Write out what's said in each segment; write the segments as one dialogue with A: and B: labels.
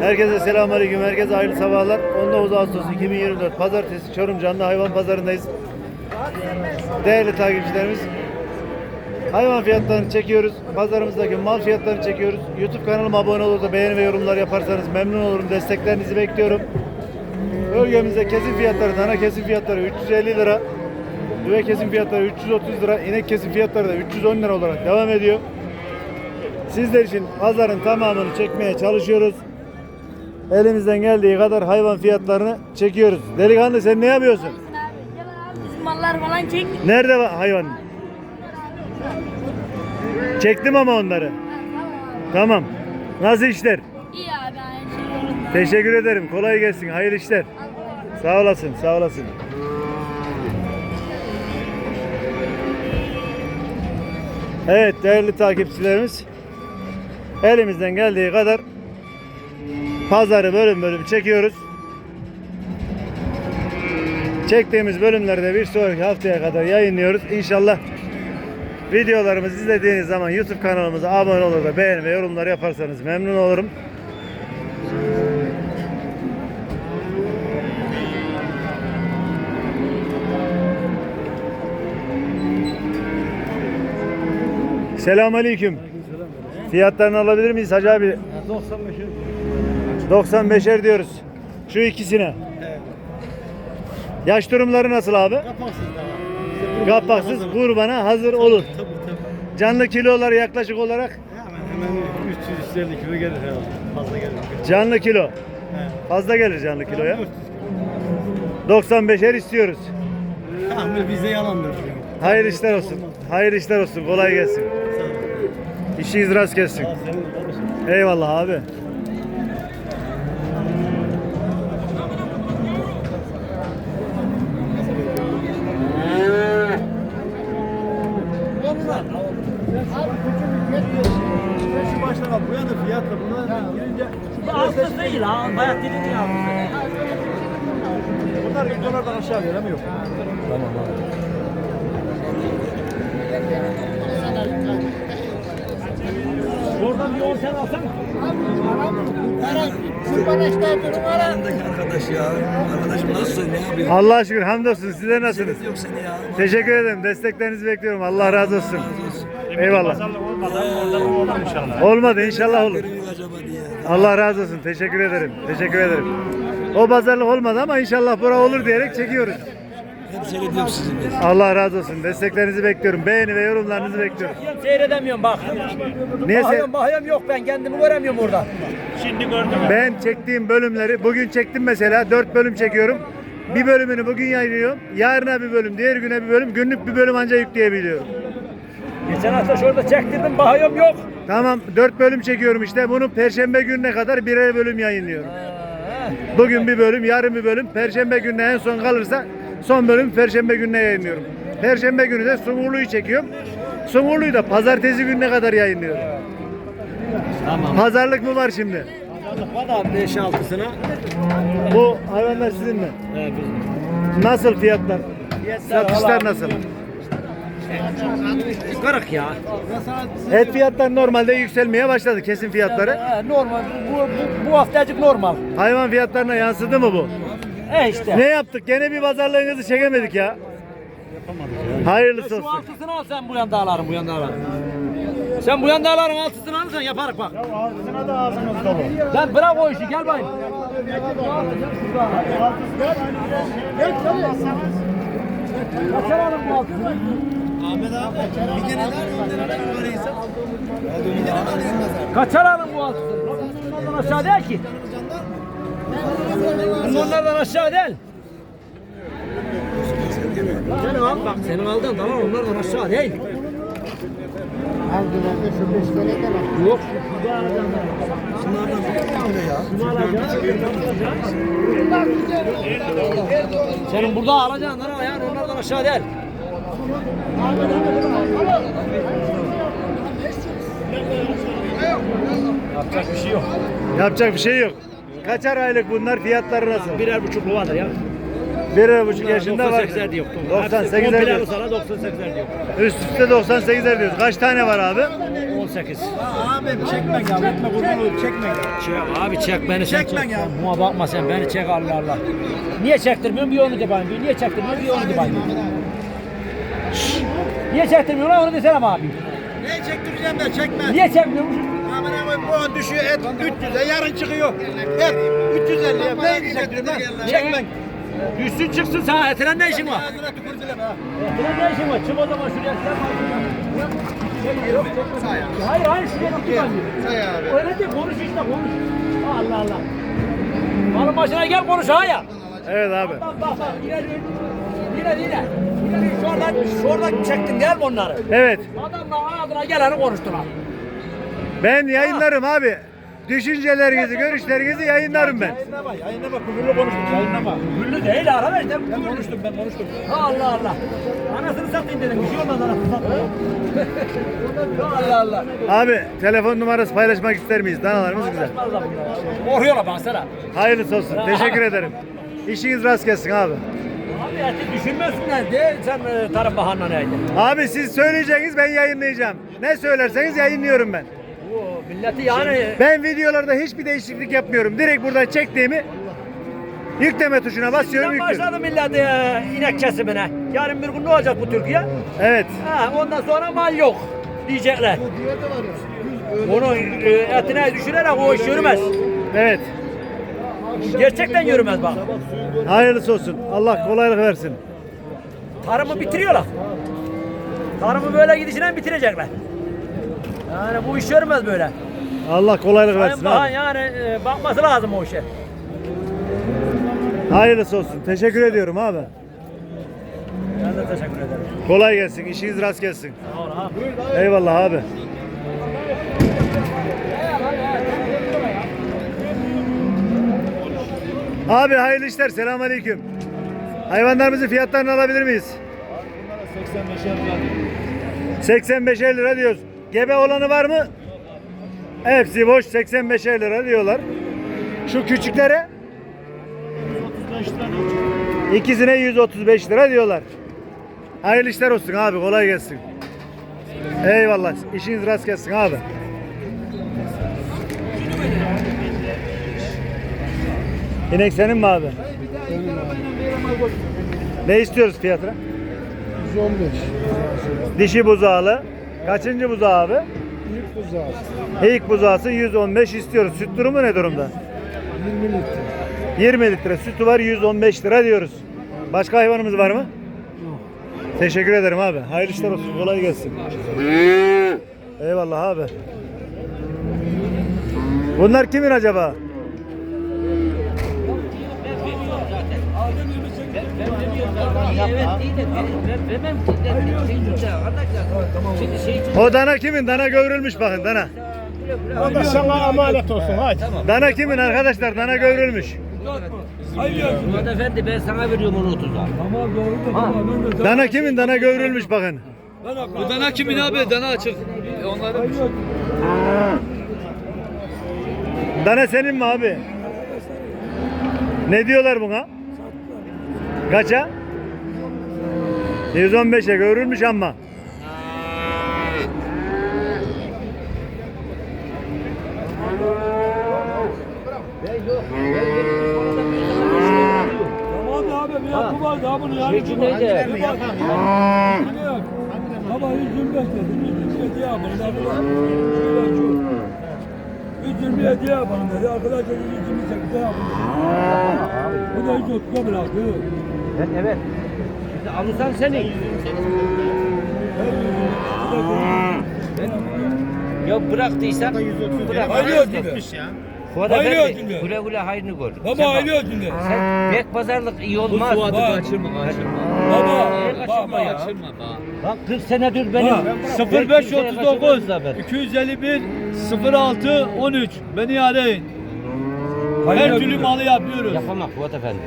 A: Herkese selamünaleyküm. Herkese hayırlı sabahlar. 19 Ağustos 2024 Pazartesi Çorum Canlı Hayvan Pazarındayız. Değerli takipçilerimiz, hayvan fiyatlarını çekiyoruz. Pazarımızdaki mal fiyatlarını çekiyoruz. YouTube kanalıma abone olur da beğeni ve yorumlar yaparsanız memnun olurum. Desteklerinizi bekliyorum. Bölgemizde kesim fiyatları, dana kesim fiyatları 350 lira. Düve kesim fiyatları 330 lira. inek kesim fiyatları da 310 lira olarak devam ediyor. Sizler için pazarın tamamını çekmeye çalışıyoruz. Elimizden geldiği kadar hayvan fiyatlarını çekiyoruz. Delikanlı sen ne yapıyorsun?
B: Bizim mallar falan çek.
A: Nerede va- hayvan? Çektim ama onları. Tamam. Nasıl işler?
B: İyi abi şey yolunda.
A: Teşekkür ederim. Kolay gelsin. Hayırlı işler. Sağ olasın. Sağ olasın. Evet değerli takipçilerimiz. Elimizden geldiği kadar pazarı bölüm bölüm çekiyoruz. Çektiğimiz bölümlerde bir sonraki haftaya kadar yayınlıyoruz. İnşallah videolarımızı izlediğiniz zaman YouTube kanalımıza abone olur da beğeni ve yorumlar yaparsanız memnun olurum. Selamünaleyküm. Fiyatlarını alabilir miyiz Hacı abi? 95'er diyoruz. Şu ikisine. Yaş durumları nasıl abi? Kapaksız kurbana hazır olur. Canlı kilolar yaklaşık olarak
C: Hemen hemen 300 kilo gelir herhalde. Fazla gelir.
A: canlı kilo. Fazla gelir canlı kiloya. 95'er istiyoruz.
C: Tahmin bize yalandır.
A: Hayırlı işler olsun. Hayırlı işler olsun. Kolay gelsin. İşiniz rast gelsin. Eyvallah abi.
C: Aşağı veremiyor.
D: Oradan bir on sen alsan.
E: Yanındaki arkadaş ya. Arkadaşım nasılsın? Ne yapıyorsun?
A: Allah şükür hamdolsun. Size nasılsınız?
E: Yok seni ya.
A: Teşekkür ederim. Desteklerinizi bekliyorum. Allah razı olsun. Eyvallah. Olmadı inşallah olur.
E: Görüyor acaba diye.
A: Allah razı olsun. Teşekkür ederim. Teşekkür ederim. O pazarlık olmadı ama inşallah bura olur diyerek çekiyoruz.
E: Hep seyrediyorum sizi ben.
A: Allah razı olsun. Desteklerinizi bekliyorum. Beğeni ve yorumlarınızı bekliyorum.
D: Seyredemiyorum bak.
A: Neyse
D: Bakıyorum bakıyorum yok ben kendimi göremiyorum orada.
A: ben çektiğim bölümleri bugün çektim mesela. 4 bölüm çekiyorum. Bir bölümünü bugün yayınlıyorum. Yarına bir bölüm, diğer güne bir bölüm. Günlük bir bölüm ancak yükleyebiliyorum.
D: Geçen hafta şurada çektirdim bakıyorum yok.
A: Tamam 4 bölüm çekiyorum işte. Bunu perşembe gününe kadar birer bölüm yayınlıyorum. Bugün bir bölüm, yarın bir bölüm. Perşembe gününe en son kalırsa son bölüm perşembe gününe yayınlıyorum. Perşembe günü de Sungurlu'yu çekiyorum. Sungurlu'yu da pazartesi gününe kadar yayınlıyorum.
D: Tamam.
A: Pazarlık mı var şimdi?
D: Var abi 5-6'sına.
A: Bu hayvanlar sizin mi? Nasıl fiyatlar? Satışlar nasıl?
D: Kırık ya.
A: Et fiyatlar normalde yükselmeye başladı kesim fiyatları.
D: Ha, Normal. Bu, bu, bu haftacık normal.
A: Hayvan fiyatlarına yansıdı mı bu?
D: E işte.
A: Ne yaptık? Gene bir pazarlığınızı çekemedik ya. Hayırlısı
D: Şu
A: olsun.
D: altısını al sen bu yanda alarım bu yanda alarım. Sen bu yanda alarım altısını alırsan yaparız bak.
C: Altısına da ağzımız dolu.
D: Lan bırak o işi gel bayım. Kaçar alın bu altısını?
E: Ahmet abi bir kere daha lira yukarıysa. Bir kere daha alayım mesela.
D: Kaçar alın bu altısını? Bak Onlardan aşağı değil ki. Onlardan aşağı değil. Senin al bak senin aldığın tamam onlardan aşağı değil. Yok.
E: Bunlardan bir ya.
D: Senin burada alacağın lan yani onlardan aşağı değil. Yapacak bir şey yok.
A: Yapacak bir şey yok. Kaçar aylık bunlar? Fiyatları nasıl?
D: Birer buçuklu vardır ya.
A: Birer buçuk yaşında var.
D: 98'er diyor.
A: 98'er
D: Komple
A: diyor.
D: sana 98'er diyor.
A: Üst üste 98'er diyoruz. Kaç tane var abi?
D: 18 18.
C: Abi çekme ya. Etme kurban olur. Çekme ya.
D: Çek abi çek beni sen
C: Çekmen
D: çek.
C: ya.
D: Buna bakma sen beni çek Allah Allah. Niye çektirmiyorsun bir onu de bana bir. Niye çektirmiyorsun bir onu de bana. Niye çektirmiyorsun lan onu desene abi.
C: Ne çektireceğim de çekme.
D: Niye
C: aman bu an düşüyor et 300'e yarın çıkıyor. Et 350'ye ben çektiriyorum lan. Çekme.
D: Düşsün çıksın sana etilen ne işin var?
C: Ağzına tükürdüler ha.
D: Etilen ne işin var? Çık o zaman şuraya sen Hayır hayır şuraya çık Öyle değil konuş işte konuş. Allah Allah. Malın başına gel konuş ha ya.
A: Evet abi.
D: Bak bak bak ileri. İleri ileri. İleri şuradan şuradan çektin değil mi onları?
A: Evet.
D: Adamla ağzına geleni konuştular.
A: Ben yayınlarım abi. Düşüncelerinizi, görüşlerinizi yayınlarım ben.
C: Yayınlama yayınlama küfürlü konuştuk yayınlama.
D: Güllü değil arkadaş. Ne
C: Ben konuştum ben konuştum.
D: Allah Allah. Anasını satayım dedim. Bir şey olmaz anasını satayım. Allah Allah.
A: Abi telefon numarası paylaşmak ister miyiz? Danalarımız güzel.
D: Korkuyorlar bana sana.
A: Hayırlısı olsun. Teşekkür ederim. İşiniz rast gelsin abi.
D: Abi eti düşünmesinler diye sen e, tarım bahanına neydi?
A: Abi siz söyleyeceğiniz ben yayınlayacağım. Ne söylerseniz yayınlıyorum ben.
D: Bu milleti yani
A: Ben videolarda hiçbir değişiklik yapmıyorum. Direkt buradan çektiğimi yükleme tuşuna basıyorum
D: Şimdiden
A: yüklüyorum.
D: başladı millet e, inek kesimine. Yarın bir gün ne olacak bu Türkiye?
A: Evet.
D: Ha, ondan sonra mal yok diyecekler. Onu e, etine düşürerek o iş yürümez.
A: Evet.
D: Gerçekten yürümez bak.
A: Hayırlısı olsun. Allah kolaylık versin.
D: Tarımı bitiriyorlar. Tarımı böyle gidişine bitirecekler. Yani bu iş yürümez böyle.
A: Allah kolaylık
D: Sayın
A: versin
D: Bakan
A: abi.
D: yani e, bakması lazım o işe.
A: Hayırlısı olsun. Teşekkür ediyorum abi.
D: Ben de teşekkür ederim.
A: Kolay gelsin. İşiniz rast gelsin.
D: Sağ ol abi.
A: Eyvallah abi. Abi hayırlı işler. Selamünaleyküm. Hayvanlarımızın fiyatlarını alabilir miyiz? 85 lira diyoruz. Gebe olanı var mı? Hepsi boş 85 lira diyorlar. Şu küçüklere ikisine 135 lira diyorlar. Hayırlı işler olsun abi kolay gelsin. Eyvallah. İşiniz rast gelsin abi. İnek senin mi abi? Ne istiyoruz fiyatına?
E: 115.
A: Dişi buzağlı. Kaçıncı buzağı abi?
E: İlk buzağı.
A: İlk buzağısı 115 istiyoruz. Süt durumu ne durumda?
E: 20 litre.
A: 20 litre sütü var 115 lira diyoruz. Başka hayvanımız var mı? Teşekkür ederim abi. Hayırlı işler olsun. Kolay gelsin. Eyvallah abi. Bunlar kimin acaba? O dana kimin? Dana gövrülmüş bakın dana.
C: O da sana emanet olsun hadi.
A: Dana kimin arkadaşlar? Dana gövrülmüş.
F: Murat Efendi ben sana veriyorum onu 30'a.
A: Dana kimin? Dana gövrülmüş bakın.
D: Bu dana kimin abi? Dana açık. Onların
A: Dana senin mi abi? Ne diyorlar buna? Kaça? 115'e görülmüş ama.
G: Tamam abi bir yapı var daha bunu yani.
F: Peki neydi?
G: Baba 125 dedi. 127 yapalım. Arkadaş 127 yapalım dedi. Arkadaş dedi 128 yapalım. Bu da 130'a bıraktı.
F: Evet. evet. Alırsan senin. Ya bıraktıysan bırak.
G: Hayırlı ödülü.
F: Fuat
G: Hayırlı
F: Efendi güle güle hayrını gör.
G: Baba hayırlı ödülü.
F: Sen bek pazarlık iyi olmaz.
G: Bak.
F: Bak,
G: Baba
F: Kaçırma
G: bak bak.
F: ya. Bak 40 senedir benim.
G: Bak,
F: Belki kimseye kaçırmaz da ben.
C: 251 06 13 beni arayın. Her türlü malı yapıyoruz.
F: Yapamam Fuat Efendi.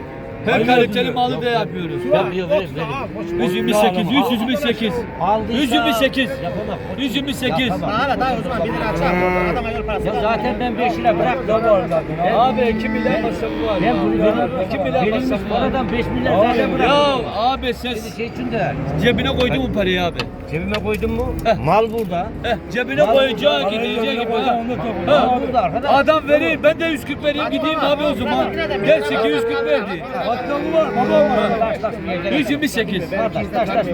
F: Her kaliteli malı da yapıyoruz. Yapıyor, verir, verir. 128, 128.
D: Aldıysa
F: 128.
D: yapamam.
F: 128.
D: Yapamam.
C: Hala daha o zaman 1 lira açar. Adama yol parası.
D: Ya zaten ben 5 lira bıraktım. Ben,
F: Abi 2 milyar masrafı var.
D: ben bunu
F: ya.
D: veririm.
F: 2 milyar masrafı var.
D: paradan 5 milyar zaten
F: Ya
D: bıraktım.
F: abi sen
D: Şimdi şey için de
F: cebine koydun mu parayı abi?
D: Cebime koydun mu?
F: Heh.
D: Mal burada.
F: Heh. Cebine Mal gidecek gibi.
D: Burada arkadaş.
F: Adam verir ben de 140 vereyim gideyim abi o zaman. Gerçi 240 verdi. Hatta bu var. Baba var. 128.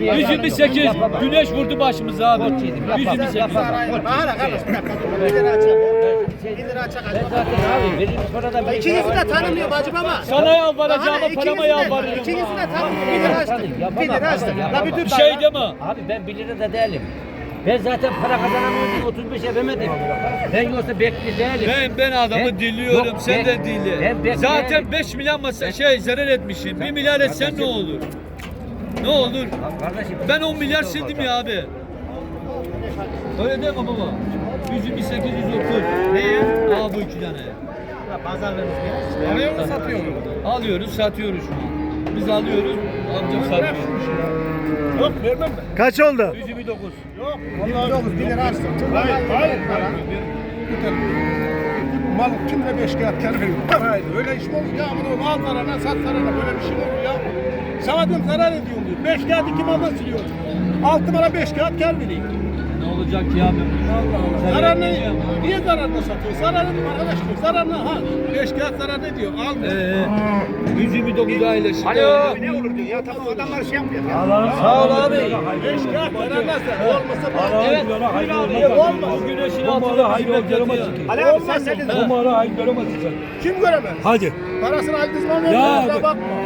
F: 128. Güneş vurdu başımıza abi. 128.
C: Bağır arkadaş. 50 lira
D: açak acaba. Abi veririz paradan.
C: İkinizi de tanımıyor bacım ama.
F: Sana yalvaracağıma parama yalvarıyorum.
C: İkinizi de tanımıyor. 1 lira açtım. 1 lira açtım. La bütün
F: Bir şey, şey deme.
D: Abi ben 1 lira da değilim. Ben zaten para kazanamıyorum 35 edemedim. Ben yoksa bekli değilim.
F: Ben ben adamı
D: ben,
F: diliyorum
D: yok,
F: sen
D: bek,
F: de dili. Zaten 5 milyar masa ben, şey zarar etmişim. 1 milyar etsen ne olur? Ne olur?
D: Kardeşim,
F: ben 10 milyar sildim ya abi. Öyle deme baba. 128 130. Neye? Aa bu iki tane.
C: Pazarlarımız biraz.
F: Alıyor mu satıyor mu? Alıyoruz, satıyoruz şu an. Biz alıyoruz, amcam satıyor.
C: Yok vermem ben.
A: Kaç oldu?
F: 129.
C: Yok. 29 1 lira açtı. Hayır hayır.
H: Mal kimle beş kağıt kar veriyor? Hayır, öyle iş mi olur ya? Bunu al zararına, sat zararına. Böyle bir şey olur ya? Sana diyorum zarar ediyorum diyor. Beş kağıt iki maldan siliyor. Altı bana beş kağıt kar vereyim.
F: Olacak ki abi? Sen
H: Zarar ne?
F: yapmayacağım.
H: Niye zararına satıyor? Zararlı diyor arkadaş diyor. Zararına ha. Beş kağıt zarar ne diyor? Al.
F: Ee, 129 aile şimdi.
D: Alo.
C: Ne olur diyor ya tamam adamlar şey yapmıyor.
F: Sağ ol abi.
H: Beş kağıt zarar nasıl? Olmasa bak.
F: Evet. Bu güneşin altında hizmet ediyor.
C: Ali abi sen sen.
G: Numara hayır göremezsin sen.
H: Kim göremez?
G: Hadi.
H: Parasını
G: Ya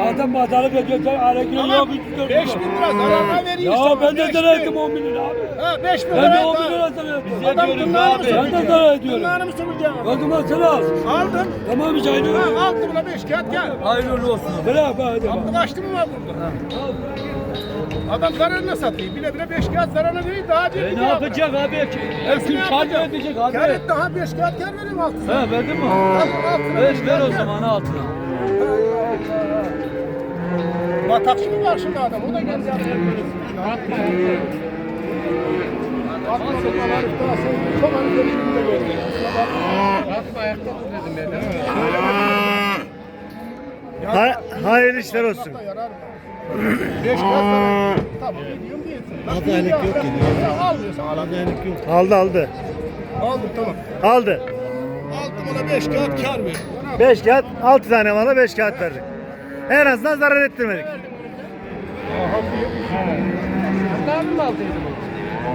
G: adam pazarlık ediyorsan hareketi yok. hiç görmüyor.
H: beş bin lira zararına veriyor.
G: Ya
H: sana,
G: ben de zarar ettim 10 bin lira abi.
H: Ha beş bin
G: Ben de
H: lira.
G: 10 bin lira zarar ettim.
H: Adam tırnağını mı
F: abi.
G: Ben de zarar ediyorum.
H: Tırnağını mı söyleyecek?
G: O zaman sen al.
H: Aldım.
G: Tamam hiç aynı.
H: Ha, altı buna beş kağıt gel.
F: Hayırlı olsun.
G: Bırak be hadi.
H: Altı kaçtı mı var burada? Adam zararına satıyor. Bile bile beş kağıt zararına değil daha ciddi.
F: E ne yapacak abi? Gün kar mı ödeyecek abi?
H: Kar et daha beş kağıt kar vereyim altı.
F: He verdin mi?
H: altına
F: Ver,
H: beş
F: ver
H: kağıt
F: o zaman altına.
H: Batakçı mı var şimdi adam? O da geldi. Atma bunlar herif daha sen çok hani görüşümde gördüm. Atma ayakta dur dedim ya. değil mi?
A: Ha- hayırlı işler olsun.
H: Beş kağıt zarar. Tamam gidiyorum. Adaylık yok geliyor. Ya almıyorsan al. Adaylık yok.
A: Aldı aldı.
H: Aldım tamam.
A: Aldı.
H: Aldım ona beş kağıt kar ver.
A: 5 kağıt, 6 tane mala 5 kağıt verdik. En azından zarar ettirmedik.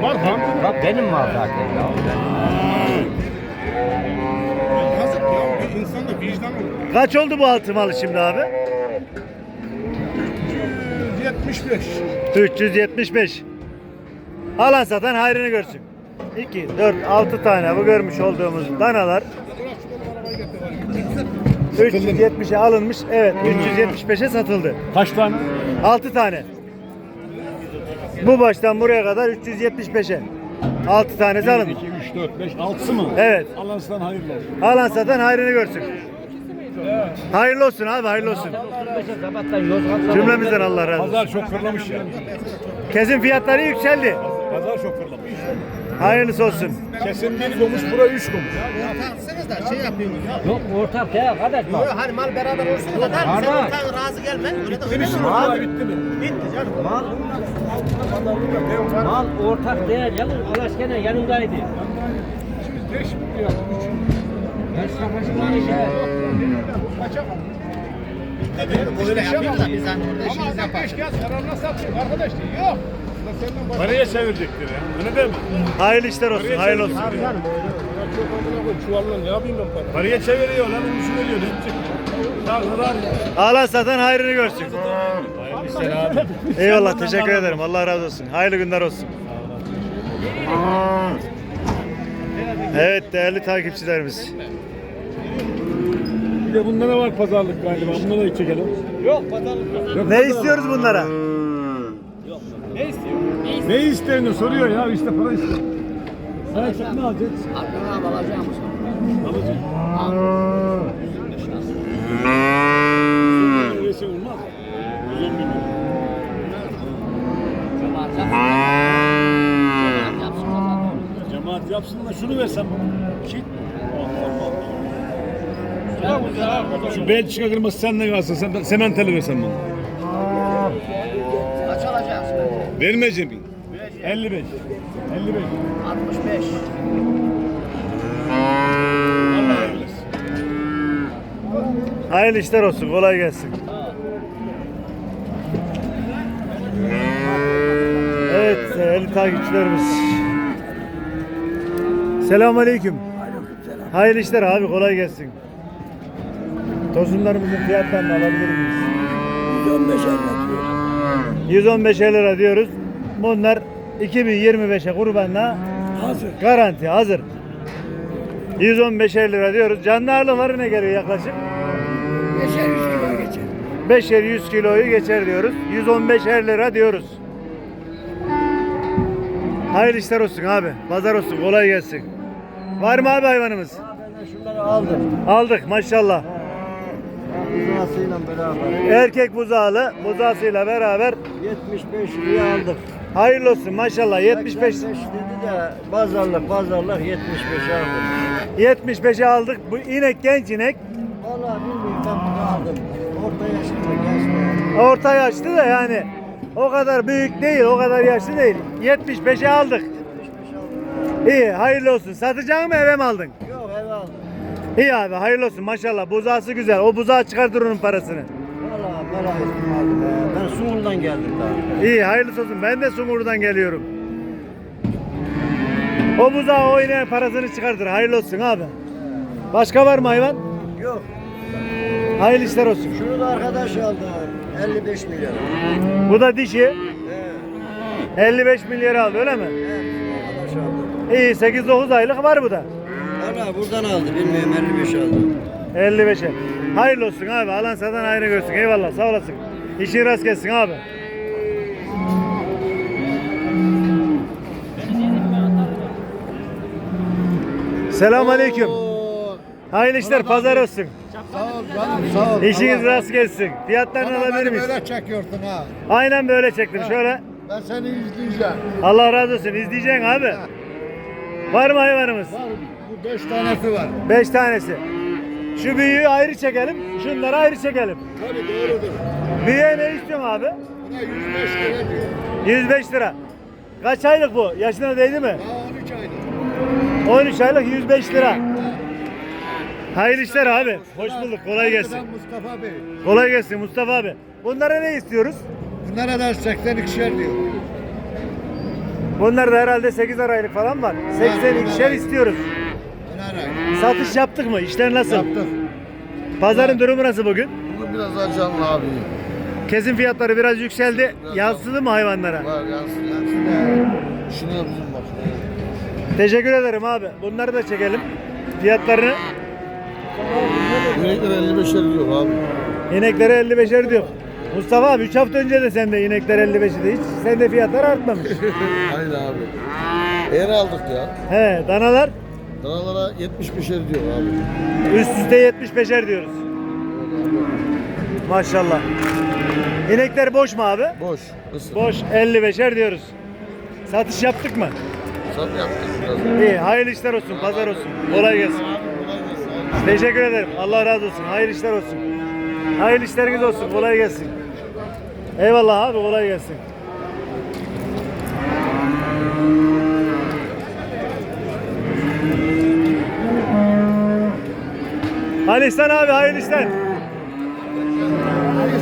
H: Var mı?
D: Bak benim mal zaten ya.
H: Yazık ya. Bir insanda vicdan olur.
A: Kaç oldu bu altı malı şimdi abi?
H: 175.
A: 375. Alan satan hayrını görsün. 2, 4, 6 tane bu görmüş olduğumuz danalar 370'e alınmış. Evet 375'e satıldı.
G: Kaç tane?
A: 6 tane. Bu baştan buraya kadar 375'e. 6 tanesi alınmış.
G: 2, 3, 4, 5, 6'sı mı?
A: Evet.
G: Allah'ın sana hayırlı olsun.
A: Alan satan hayrını görsün. Hayırlı olsun abi hayırlı olsun.
D: 35'e sabahtan Yozgat'ta.
A: Cümlemizden Allah razı olsun.
G: Pazar çok fırlamış ya.
A: Kesin fiyatları yükseldi.
G: Pazar çok fırlamış.
A: Hayırlısı olsun.
G: Kesin bir komuş, bura üç komuş.
C: Ortaksınız da şey yapıyorsunuz ya.
D: Yok ortak ya kardeş
C: Yok
D: bak.
C: hani mal beraber olsun da der. Sen ortağın razı gelme. Öyle de öyle
G: abi. bitti mi?
C: Bitti canım.
D: Mal, mal ortak değil yalnız Alaş gene yanındaydı.
H: Beş bin lira.
D: Ben şakasından işe.
C: Öyle yapıyor da biz hani orada
H: Ama
C: işimizi
H: adam beş
C: yaparız.
H: kağıt zararına satıyor. Arkadaş diyor. Yok.
G: Paraya çevirecektir ya. Öyle değil mi?
A: Hayırlı işler olsun. Hayırlı olsun.
H: Koyayım. Çuvalla ne yapayım ben para?
G: Paraya çeviriyor lan. Onun için veriyor. Ne yapacak? Daha zarar ya.
A: Alan satan hayrını görsün.
G: Hayırlı işler abi.
A: Eyvallah teşekkür ederim. Allah razı olsun. Hayırlı günler olsun. Evet değerli takipçilerimiz.
G: Bir de bunlara var pazarlık galiba. Bunlara da çekelim.
A: Ne istiyoruz bunlara?
G: Ne ne isterini soruyor ya işte para istiyor. Sen ne alacaksın?
C: Aklına alacağım
G: mı? Alacağım. Cemaat yapsın. Cemaat yapsın da şunu versem. Kit. Şu Belçika kırması sende kalsın. Sen sementeli versen bana.
C: Kaç alacaksın?
G: Vermeyeceğim. 55. 55.
C: 65.
G: Allah eylesin.
A: Hayırlı işler olsun. Kolay gelsin. Evet değerli takipçilerimiz. Selamun Aleyküm. Hayırlı işler abi kolay gelsin. Tosunlarımızın fiyatlarını alabilir miyiz?
G: 115 anlatıyor.
A: 115 lira diyoruz. Bunlar 2025'e kurbanla
G: Hazır.
A: garanti hazır. 115 lira diyoruz. Canlı ağırlıkları ne geliyor yaklaşık?
G: 5'er 100 kilo geçer.
A: 5'er 100 kiloyu geçer diyoruz. 115 lira diyoruz. Hayırlı işler olsun abi. Pazar olsun. Kolay gelsin. Var mı abi hayvanımız?
C: Ben şunları aldım.
A: Aldık maşallah.
C: Buzağısıyla beraber.
A: Erkek buzağlı, buzağısıyla beraber
C: 75 liraya aldık.
A: hayırlı olsun maşallah 75
C: 85 dedi de pazarlık pazarlık 75 aldım.
A: 75'e aldık. Bu inek genç inek.
C: Vallahi bilmiyorum ben bunu aldım. Orta yaşında genç
A: Orta yaşlı da yani o kadar büyük değil, o kadar yaşlı değil. 75'e aldık.
C: 75 aldım.
A: İyi, hayırlı olsun. Satacak mı eve mi aldın?
C: Yok eve aldım.
A: İyi abi, hayırlı olsun maşallah. Buzağısı güzel. O buzağı çıkartır onun parasını.
C: Vallahi merak ettim aldım. He. Ben Sungur'dan geldim daha.
A: İyi, hayırlısı olsun. Ben de Sungur'dan geliyorum. O buzağı oynayan parasını çıkartır. Hayırlı olsun abi. Başka var mı hayvan?
C: Yok.
A: Hayırlı işler olsun.
C: Şunu da arkadaş aldı. 55 milyar.
A: Bu da dişi.
C: He.
A: 55 milyar aldı öyle mi?
C: He. Arkadaş aldı.
A: İyi 8-9 aylık var bu da.
C: Valla buradan aldı. Bilmiyorum 55 aldı.
A: 55'e. Hayırlı olsun abi. Alan satan ayrı görsün. Eyvallah sağ olasın. İşin rast gelsin abi. Selam aleyküm. Hayırlı işler pazar olsun.
H: Sağ ol canım sağ ol.
A: İşiniz rast gelsin. Fiyatlarını
H: Bana
A: alabilir
H: beni
A: miyiz?
H: böyle çekiyorsun ha.
A: Aynen böyle çektim şöyle.
H: Ben seni izleyeceğim.
A: Allah razı olsun. İzleyeceksin abi. Var mı hayvanımız?
H: Var beş tanesi var.
A: 5 tanesi. Şu büyüğü ayrı çekelim. Şunları ayrı çekelim.
H: Tabii doğrudur.
A: Büyüğe ne istiyorsun abi?
H: Buna 105 lira diyor.
A: 105 lira. Kaç aylık bu? Yaşına değdi mi?
H: Daha 13 aylık.
A: 13 aylık 105 lira. Hayırlı işler abi. Hoş bulduk. Kolay gelsin.
H: Ben Mustafa Bey.
A: Kolay gelsin Mustafa abi. Bunlara ne istiyoruz?
H: Bunlara da 82'şer diyor.
A: Bunlar da herhalde 8 aylık falan var. 82'şer istiyoruz. Satış yaptık mı? İşler nasıl?
H: yaptık.
A: Pazarın durumu nasıl bugün?
H: Bugün biraz daha canlı abi.
A: Kesim fiyatları biraz yükseldi. Yansıdı mı hayvanlara?
H: Var yansın yansın da. Şuna bizim bak.
A: Teşekkür ederim abi. Bunları da çekelim. Fiyatlarını
H: Yürekler 55'er diyor abi.
A: ineklere 55'er diyor. Mustafa abi 3 hafta önce de sende inekler 55'ti. Hiç sende fiyatlar artmamış.
H: Aynen abi. Eğer aldık ya.
A: He, danalar
H: Danalara 75'er diyor abi.
A: üst üste 75'er diyoruz. Maşallah. İnekler boş mu abi?
H: Boş. Isır.
A: Boş 55'er diyoruz. Satış yaptık mı?
H: Sat yaptık biraz.
A: İyi, hayırlı işler olsun, pazar olsun. Kolay gelsin. Teşekkür ederim. Allah razı olsun. Hayırlı işler olsun. Hayırlı işleriniz olsun. Kolay gelsin. Eyvallah abi, kolay gelsin. Ali İhsan abi hayırlı işler.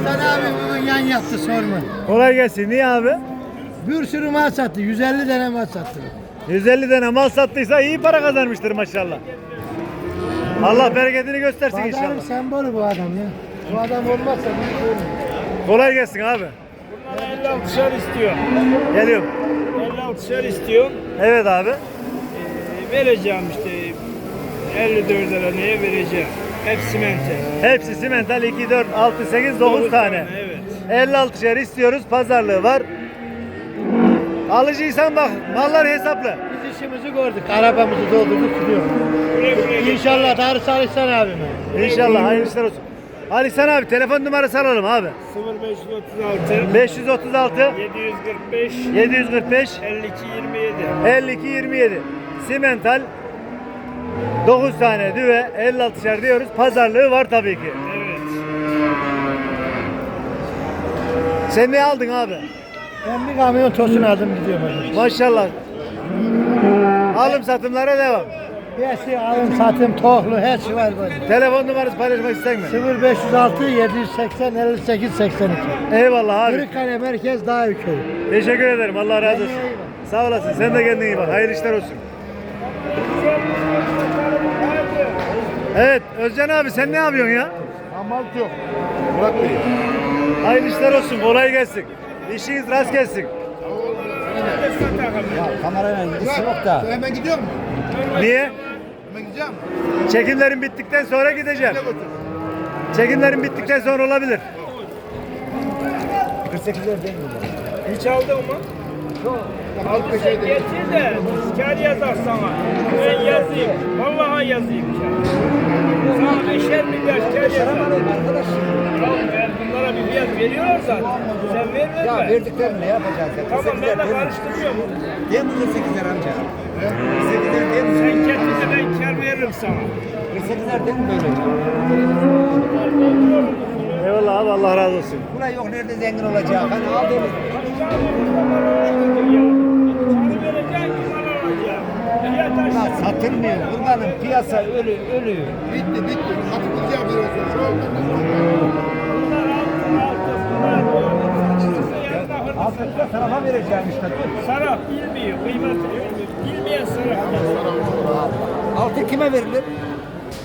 E: Sen abi bugün yan yattı sorma.
A: Kolay gelsin. Niye abi?
E: Bir sürü mal sattı. 150 tane mal sattı.
A: 150 tane mal sattıysa iyi para kazanmıştır maşallah. Allah bereketini göstersin
E: Pazarın
A: inşallah.
E: sembolü bu adam ya. Bu adam olmazsa bu olur.
A: Kolay gelsin abi.
G: 56'şer istiyor.
A: Geliyorum.
G: 56'şer istiyor.
A: Evet abi.
G: Vereceğim işte 54 lira neye vereceğim. Hepsi mente.
A: Hepsi simental 2, 4, 6, 8, 9 tane.
G: Evet.
A: 56 şer istiyoruz. Pazarlığı var. Alıcıysan bak mallar hesaplı.
E: Biz işimizi gördük. Arabamızı doldurduk gidiyor. İnşallah darısı Alişan abime.
A: İnşallah hayırlı işler olsun. Ali sen abi telefon numarası alalım abi.
G: 0536
A: 536
G: 745
A: 745
G: 52 27.
A: 52 27 Simental 9 tane düve 56'şer diyoruz. Pazarlığı var tabii ki.
G: Evet.
A: Sen ne aldın abi?
E: Ben bir kamyon tosun aldım gidiyorum hocam.
A: Maşallah. Alım satımlara devam.
E: Besi alım satım tohlu her şey var böyle.
A: Telefon numarası paylaşmak ister mi?
E: 0506 780 58 82.
A: Eyvallah abi.
E: Kırıkkale Merkez Dağ Köyü.
A: Teşekkür ederim. Allah razı olsun. Sağ olasın. Sen de kendine iyi bak. Hayırlı işler olsun. Evet Özcan abi sen ne yapıyorsun ya?
H: Amalt yok. Murat Bey.
A: Hayırlı işler olsun. Kolay gelsin. İşiniz rast gelsin.
D: Kamerayla ilgisi yok da.
H: Sen hemen gidiyor musun?
A: Niye?
H: Hemen gideceğim.
A: Çekimlerin bittikten sonra gideceğim. Çekimlerin bittikten sonra olabilir.
D: 48 lira değil mi?
G: Hiç aldın mı?
H: Al peşe
G: Getir de kağıt yazar sana. Ben yazayım. Vallahi yazayım kağıt. Sana beşer milyar. Tamam ben bunlara bir fiyat veriyorlar zaten. Sen verme
D: Ya
G: ben.
D: verdiklerini ne yapacağız ya?
G: Tamam
D: 48
G: ben de
D: değil mi?
G: karıştırmıyorum.
D: Değil mi 48 lira amca? 48 lira değil mi?
G: Sen kendine ben kar veririm sana.
D: 48 lira değil mi böyle?
A: Eyvallah abi Allah razı olsun.
D: Buna yok nerede zengin olacak? Hani aldığımız
G: Sana vereceğin kim aşağı.
D: satılmıyor. Bunların piyasa ölü, ölüyor.
H: Bitti bitti. Satılacağım bir
G: Bunlar. Bunlar.
D: Altında tarafa vereceğim işte. Dur.
G: Saraf bilmiyor, bilmiyor. Bilmeyen saraf.
D: Altın kime verilir?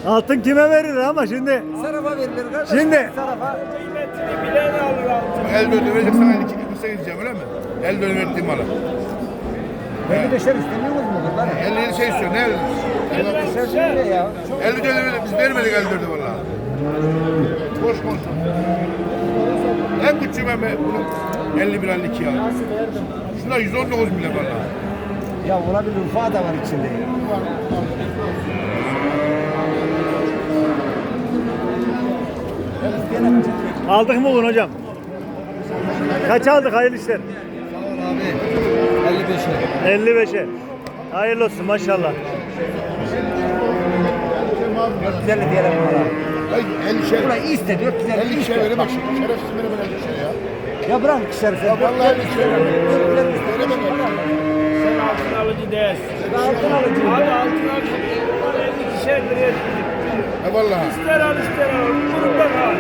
A: Altın kime verir ama şimdi
D: Tarafa verilir kardeşim.
A: Şimdi-
D: Tarafa.
G: Kıymetini bilen alır altın.
H: El dönü verecek sana 52 48 diyeceğim öyle mi? El dönü verdiğim malı.
D: 55'ler istemiyor musunuz kurban?
H: 50 şey istiyor. Ne 50?
D: 55'ler ne ya?
H: 50 dönü verdik. Biz vermedik 50 dönü valla. Boş boş. En küçüğü ben be- bunun 50 bir 52 aldım. Şunlar 119 bile valla.
D: Ya olabilir ufağı da var içinde ya.
A: aldık mı bunu hocam? Kaç aldık hayırlı işler?
C: Abi 55'e.
A: 55'e. Hayırlı olsun maşallah.
D: 450 diyelim buna.
H: Ay 50 şey.
D: Buna iste 450
H: 50 şey veremem. bak şimdi. Şerefsiz veremem 50 şey ya.
D: Ya bırak ikişer sen.
H: Ya vallahi 50 şey veremem. Veremem.
G: Sen altın alıcı değilsin.
D: Altın alıcıyım
G: Hadi
D: ya.
G: altın alıcı. Bana 52'şer liraya gidip.
H: Ha vallahi.
G: İster al ister al. Bundan al.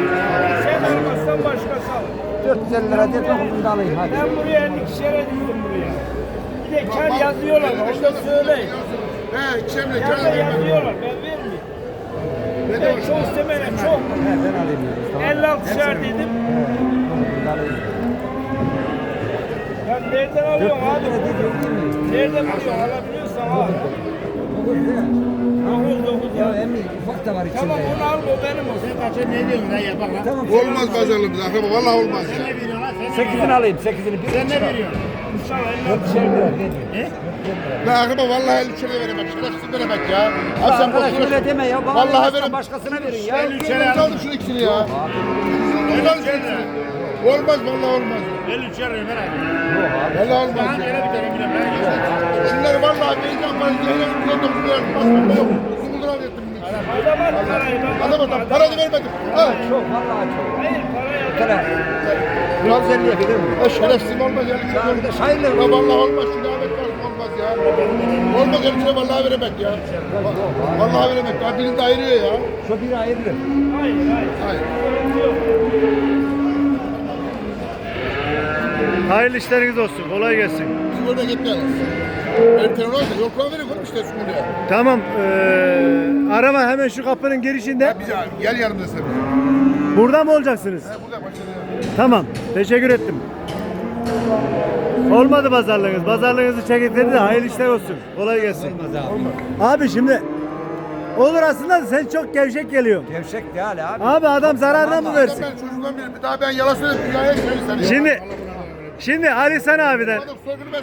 G: Sen almazsan başkası al.
D: 450 lira diye bunu da alayım hadi.
G: Ben buraya 52'şere dizdim buraya. Bir de kar yazıyorlar. Onu da söyleyin.
H: He ikişemle
G: Kar yazıyorlar. Ben vermiyorum.
H: Ne
G: Ben çok istemem. Çok.
D: He ben alayım. diyoruz, tamam.
G: 56'şer dedim. Ya nereden alıyorsun
D: 450
G: abi? Nereden alıyorsun? Alabiliyorsan al.
D: Dokuz değil mi?
G: 9 9
D: Ya emmi ufak da var içinde.
G: Tamam
D: ya.
G: onu al bu benim olsun.
D: Tamam.
H: Olmaz pazarlığımız. Vallahi olmaz ya.
D: 8'ini alayım 8'ini. Sen ne veriyorsun?
G: İnşallah
D: 4'şer lira. ne diyor?
H: Ben akraba vallahi 50 şey veremem. Şerefsiz veremek ya. Abi sen
D: arkadaş
H: boşuna-
D: öyle deme ya. Bana
H: Vallahi veremem.
D: başkasına verin ya.
H: Ben aldım şunu ikisini ya. Ben aldım şunu. Olmaz vallahi olmaz.
E: 53 lira Ömer abi.
H: Vallahi olmaz ya. Şunları vallahi vereceğim. Ben yayına 119 lira basmam yok. Bunu lira verdim.
G: Adam at parayı. ben
H: Adam adam para da vermedim. Ha.
D: Çok vallahi çok.
G: Hayır parayı
D: Bir tane. Biraz elliye gelir mi?
H: Ya şerefsiz olmaz ya.
D: Arkadaş hayırlı.
H: Ya vallahi olmaz. Şu davet var olmaz ya. Olmaz şey vallahi veremek ya. Vallahi veremek. Ya birini de ayırıyor ya.
D: Şu biri ayrılır.
G: Hayır hayır.
H: Hayır.
A: Hayırlı işleriniz olsun. Kolay gelsin.
H: Biz orada gitmeyiz. Benim telefon olsa puan verin oğlum işte Sumulya'ya.
A: Tamam. eee, araba hemen şu kapının girişinde.
H: Ya bize gel yanımda sen.
A: Burada mı olacaksınız?
H: Ha, Burada başladı.
A: Tamam. Teşekkür ettim. Olmadı pazarlığınız. Pazarlığınızı çekildirdi de hayırlı işler olsun. Kolay gelsin. Abi şimdi olur aslında da sen çok gevşek geliyorsun.
D: Gevşek değil abi.
A: Abi adam zararına mı versin?
H: Ben çocuktan beri bir daha ben yalan söyledim. Dünyaya seni.
A: Şimdi şimdi Ali San abiden
H: soygunu ben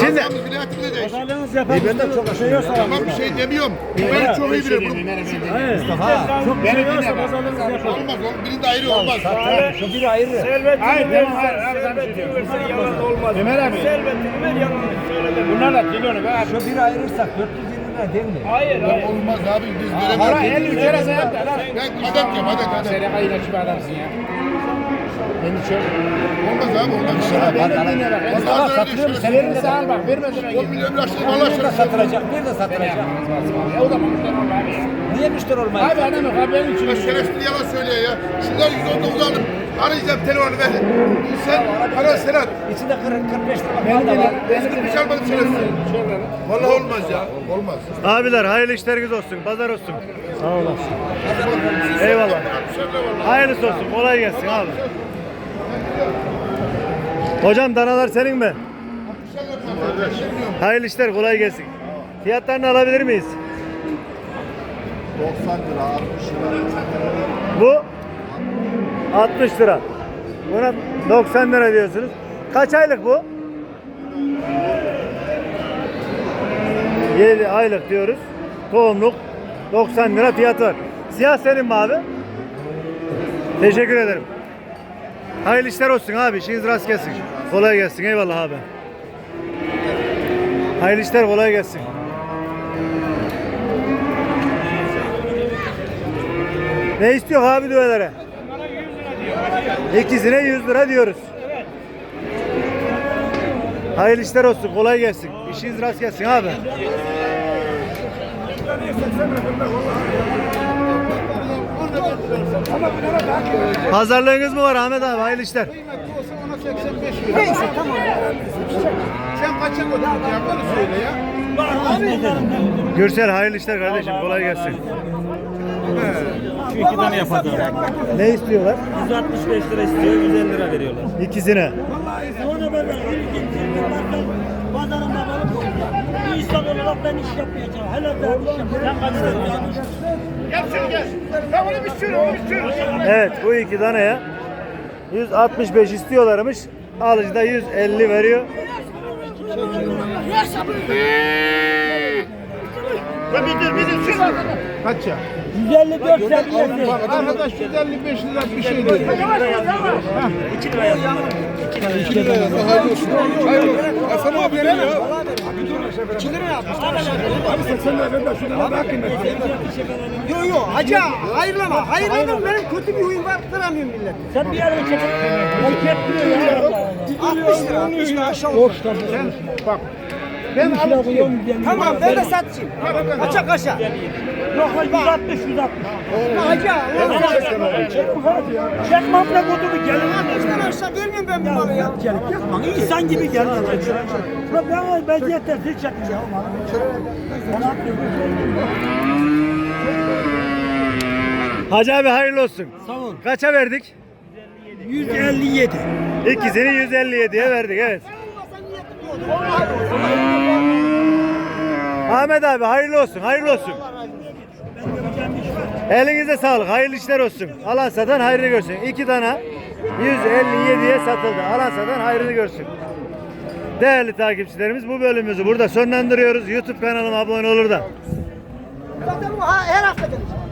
A: şimdi
H: Adam vilayetinde de.
E: Pazarlığınız yapalım.
D: Ben de çok şey yoksa.
H: Tamam bir şey demiyorum. Ben çok iyi bilirim.
D: Mustafa.
E: Çok bir şey yoksa pazarlığınız yapalım.
H: Olmaz oğlum. Birinin de ayrı olmaz.
D: Zaten şu biri ayrılır.
G: Servetini
E: Hayır,
G: versen,
E: hayır, hayır, sen şey
G: servetini versen yalan olmaz.
E: Ömer abi.
G: Servetini ver yalan söyle.
E: Bunlar da be abi.
D: Şu biri ayırırsak 420
G: vermez değil mi?
I: Hayır hayır.
H: Olmaz abi biz
G: Para
H: veremeyiz.
G: 50 lira sen lan.
H: Ben adet yap adet adet.
G: Sen ayına gibi adamsın ya. Beni çok.
H: Olmaz abi olmaz.
G: Bak dinle bak. Ben sana satıyorum. Sen elinde de al bak. Verme sana.
H: 10 milyon lira şey
G: Bir
H: valla
G: de
H: şöyle.
G: satılacak. Bir de satılacak. Ya o da müşteri olmaz abi. Niye müşteri olmaz? Abi adam yok abi benim için.
H: Şerefsiz yalan söylüyor ya. Şunlar 119 aldım. Arayacağım telefonu ver. Sen ara Serhat.
G: İçinde 40 45 lira mal da var.
H: Eski bir şey almadım şerefsiz. Vallahi olmaz ya. Olmaz.
A: Abiler hayırlı işleriniz olsun. Pazar olsun. Sağ olasın. Eyvallah. Hayırlısı olsun. Kolay gelsin abi. Hocam danalar senin mi? Hayırlı işler kolay gelsin. Fiyatlarını alabilir miyiz?
H: 90 lira 60 lira.
A: Bu 60 lira. Buna 90 lira diyorsunuz. Kaç aylık bu? 7 aylık diyoruz. Tohumluk 90 lira fiyatı var. Siyah senin mi abi? Teşekkür ederim. Hayırlı işler olsun abi. İşiniz rast gelsin. Kolay gelsin. Eyvallah abi. Hayırlı işler kolay gelsin. Ne istiyor abi düvelere? İkisine 100 lira diyoruz. Hayırlı işler olsun, kolay gelsin. İşiniz rast gelsin abi. Pazarlığınız mı var Ahmet abi? Hayırlı işler.
H: Neyse tamam. Sen kaça koydun ya? Bunu söyle ya.
A: Gürsel hayırlı işler kardeşim, kolay gelsin.
J: Şu iki tane yapalım.
A: Ne istiyorlar?
J: 165 lira istiyor, 150 lira veriyorlar.
A: İkisine.
I: Sonra ben pazarında balık Bir insan olarak ben iş yapmayacağım. Helal ben iş yapacağım. Lira
H: Gel sen gel. Ben onu bir sürü, onu bir sürü.
A: Evet bu iki taneye 165 istiyorlarmış. Alıcı da 150 veriyor.
H: Ve bitir, bitir. Sür Kaç ya?
I: 154 seviyesi.
H: Arkadaş 155 lira bir şey dedi.
I: İki lira yazdım.
H: 2 lira yazdı. Hayırlı olsun. Hayırlı olsun. Hasan abi verin ya. Abi 80 lira ver de şuna daha kıymetli.
D: Yo yo hacı hayırlama. Hayırladım benim kötü bir huyum var kıramıyorum milleti.
I: Sen bir yerden çekin. Balık yetmiyor ya.
D: 60 lira 60 lira aşağı olur.
H: Bak. Ben alıp
D: Tamam ben de satayım. Kaça kaça.
I: Yok lan 160 160.
D: Hacı
I: Çek mafla kutubu gelin lan.
D: Baştan aşağı vermiyorum ben bu malı ya.
I: İnsan gibi gel. Lan ben ben yeter hiç çekmeyeceğim. Bana atmıyor.
A: Hacı abi hayırlı olsun.
I: Sağ ol.
A: Kaça verdik?
I: 157.
A: İkisini 157'ye verdik evet. Ahmet abi hayırlı olsun, hayırlı olsun. Elinize sağlık, hayırlı işler olsun. Alan satan hayrını görsün. İki tane 157'ye satıldı. Alan satan hayrını görsün. Değerli takipçilerimiz bu bölümümüzü burada sonlandırıyoruz. YouTube kanalıma abone olur da.
D: Zaten her hafta gelecek.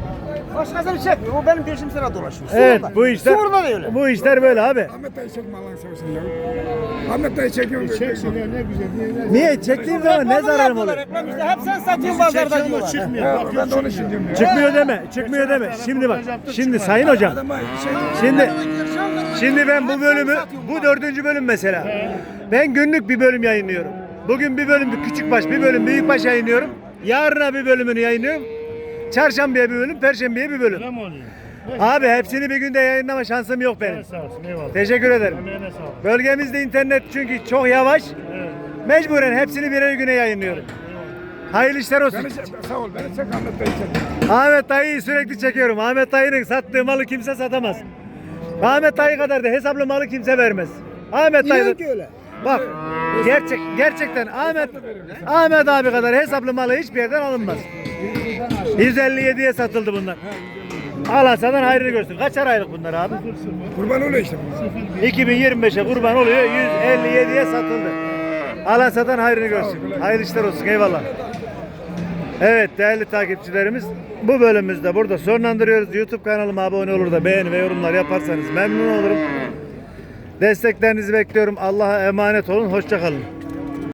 D: Başkasını çekmiyor. O benim peşim sıra dolaşıyor.
A: Evet bu işler
D: Sorma da öyle.
A: bu işler böyle abi.
H: Ahmet dayı çekme Allah'ın seversen ya. Ahmet dayı çekiyorum. Çeksin ya ne güzel.
A: Niye çektiğim zaman ne zararım olur?
D: Reklam işte hep sen satıyorsun pazarda diyorlar.
H: Çıkmıyor. Ben de onu için diyorum ya.
A: Çıkmıyor deme, çıkmıyor deme. Şimdi bak, şimdi sayın hocam. Şimdi Şimdi ben bu bölümü, bu dördüncü bölüm mesela. Ben günlük bir bölüm yayınlıyorum. Bugün bir bölüm bir küçük baş, bir bölüm büyük baş yayınlıyorum. Yarına bir bölümünü yayınlıyorum. Çarşambaya bir bölüm, perşembeye bir bölüm. Abi hepsini bir günde yayınlama şansım yok benim. Teşekkür ederim. Bölgemizde internet çünkü çok yavaş. Mecburen hepsini birer güne yayınlıyorum. Hayırlı işler olsun.
H: Sağ ol. Beni çek Ahmet dayı çek.
A: Ahmet dayıyı sürekli çekiyorum. Ahmet dayının sattığı malı kimse satamaz. Ahmet dayı kadar da hesaplı malı kimse vermez. Ahmet dayı da-
D: ki öyle.
A: Bak gerçek gerçekten Ahmet Ahmet abi kadar hesaplı malı hiçbir yerden alınmaz. 157'ye satıldı bunlar. Allah senden hayrını görsün. Kaçar aylık bunlar abi?
H: Kurban oluyor işte.
A: 2025'e kurban oluyor. 157'ye satıldı. Allah satan hayrını görsün. Hayırlı işler olsun. Eyvallah. Evet değerli takipçilerimiz bu bölümümüzde burada sonlandırıyoruz. YouTube kanalıma abone olur da beğeni ve yorumlar yaparsanız memnun olurum. Desteklerinizi bekliyorum. Allah'a emanet olun. Hoşçakalın.